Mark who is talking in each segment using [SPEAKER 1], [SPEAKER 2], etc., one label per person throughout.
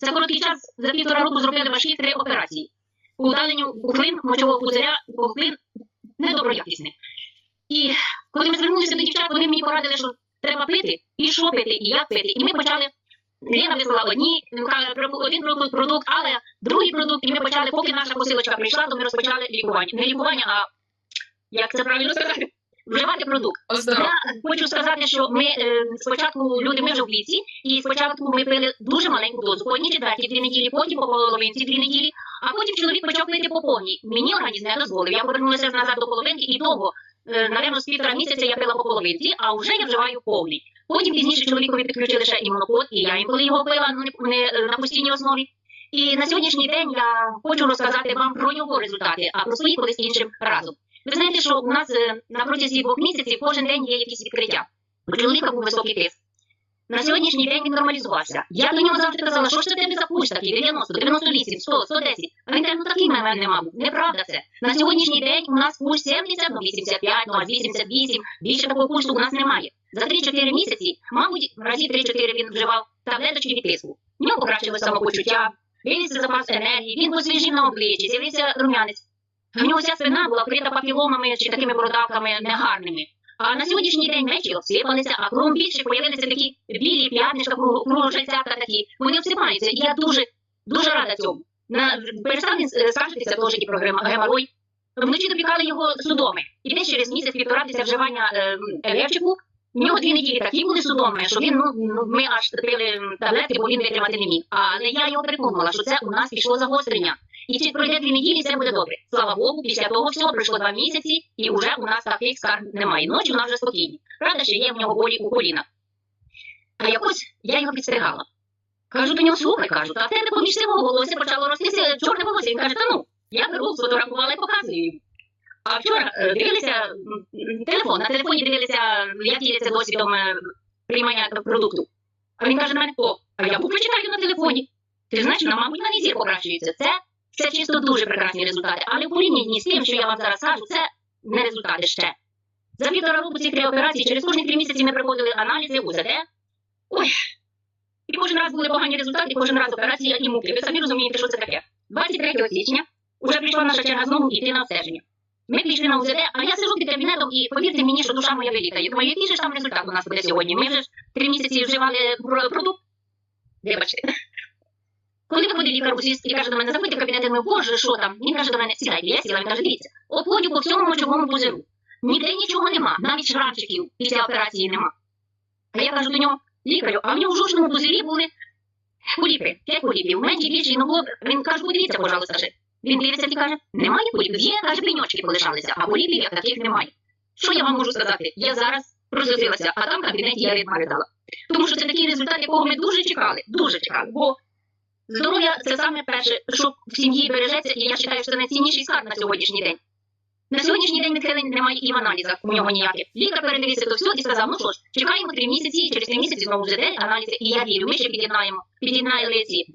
[SPEAKER 1] За короткий час за півтора року зробили важкі три операції. По удаленню пухлин, мочового пузиря, пухлин недоброякісних. І коли ми звернулися до дівчат, вони мені порадили, що треба пити, і що пити, і як пити. І ми почали. Лена вислала одні, один продукт, але другий продукт, і ми почали, поки наша посилочка прийшла, то ми розпочали лікування. Не лікування, а як це правильно сказати, вживати продукт.
[SPEAKER 2] Оздоров.
[SPEAKER 1] Я хочу сказати, що ми е, спочатку люди ми вже в ліці, і спочатку ми пили дуже маленьку дозу. По одній четвертій дві неділі, потім по половинці дві неділі, а потім чоловік почав пити по повній. Мені організм не дозволив. Я повернулася назад до половинки і довго, е, напевно, з півтора місяця я пила по половинці, а вже я вживаю повний. Потім пізніше чоловікові підключили ще імунокод, і я інколи його пила ну, не, не е, на постійній основі. І на сьогоднішній день я хочу розказати вам про його результати, а про свої колись іншим разом. Ви знаєте, що у нас е, на протязі двох місяців кожен день є якісь відкриття. У чоловіка був високий тиск. На сьогоднішній день він нормалізувався. Я до нього завжди казала, що ж це тебе за пульс такий, 90, 98, 100, 110. А він каже, ну такий в мене нема. Неправда це. На сьогоднішній день у нас пульс 70, ну 85, ну 88, більше такого пульсу у нас немає. За 3-4 місяці, мабуть, разів 3-4 він вживав таблеточки від тиску. В нього покращило самопочуття, виявився запас енергії, він посвіжів на обличчі, з'явився рум'янець. В нього вся спина була вкрита папіломами чи такими бородавками негарними. А на сьогоднішній день речі обсипалися, а кругом більше появилися такі білі п'ятнишка, кружельцята такі. Вони обсипаються. І я дуже, дуже рада цьому. На, перестав він е, скаржитися теж і про геморой. Вночі допікали його судоми. І десь через місяць півтора після вживання е, елевчику, в нього дві неділі такі були судоми, що він, ну, ну ми аж пили таблетки, бо він витримати не міг. Але я його переконувала, що це у нас пішло загострення. І чи пройде дві неділі, все буде добре. Слава Богу, після того всього пройшло два місяці, і вже у нас таких скарг немає. Ночі у нас вже спокійні. Правда, що є в нього болі у колінах. А якось я його підстерігала. Кажу до нього, слухай, кажу, та в тебе поміж цього волосся почало ростися чорне волосся. Він каже, та ну, я беру, сфотографувала і показую йому. А вчора е, дивилися телефон, на телефоні дивилися, як діляться досвідом е, приймання продукту. А він каже на мене, о, а я букви читаю на телефоні. Ти знаєш, на мабуть, на зір покращується. Це це чисто дуже прекрасні результати. Але в порівнянні з тим, що я вам зараз кажу, це не результати ще. За півтора року ці три операції, через кожні три місяці ми проходили аналізи, УЗД. Ой. І кожен раз були погані результати, кожен раз операція і муки. Ви самі розумієте, що це таке. 23 січня вже прийшла наша черга знову йти на обстеження. Ми пішли на УЗД, а я сижу під кабінетом і повірте мені, що душа моя вилітає. Думаю, який же ж там результат у нас буде сьогодні? Ми вже три місяці вживали продукт. Вибачте. Коли виходить лікар усі і каже до мене, заходьте в кабінет, я думаю, боже, що там? Він каже до мене, сідайте, я сіла, він каже, дивіться, обходю по всьому мочовому пузиру. Ніде нічого нема, навіть шрамчиків після операції нема. А я кажу до нього, лікарю, а в нього в жовчному пузирі були поліпи, п'ять поліпів, менші, більші, ну було, він каже, подивіться, пожалуйста, ще. Він дивиться і каже, немає поліпів, є, каже, пеньочки полишалися, а поліпів як таких немає. Що я вам можу сказати? Я зараз розлютилася, а там в кабінеті я рідма ридала. Тому що це такий результат, якого ми дуже чекали, дуже чекали. Бо Здоров'я це саме перше, що в сім'ї бережеться, і я вважаю, що це найцінніший скарб на сьогоднішній день. На сьогоднішній день відхилень немає і в аналізах у нього ніяких. Лікар передивився то все і сказав, ну що ж, чекаємо три місяці, і через три місяці знову ЗД, аналізи, і я вірю, ми ще під'єднаємо, під'єднали ці.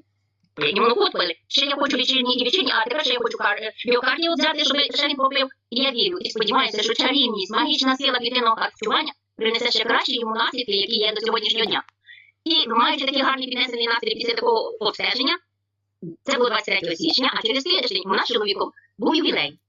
[SPEAKER 1] Імунокод пили. Ще я хочу лічильні і вечірні, а тепер ще я хочу кар... біокардіо взяти, щоб ще він попив. І я вірю і сподіваюся, що чарівність, магічна сила клітинного харчування принесе ще кращі йому наслідки, які є до сьогоднішнього дня. І маючи такі гарні піднесені настрій після такого обстеження, це було 23 січня, а через тиждень у нас чоловіком був ювілей.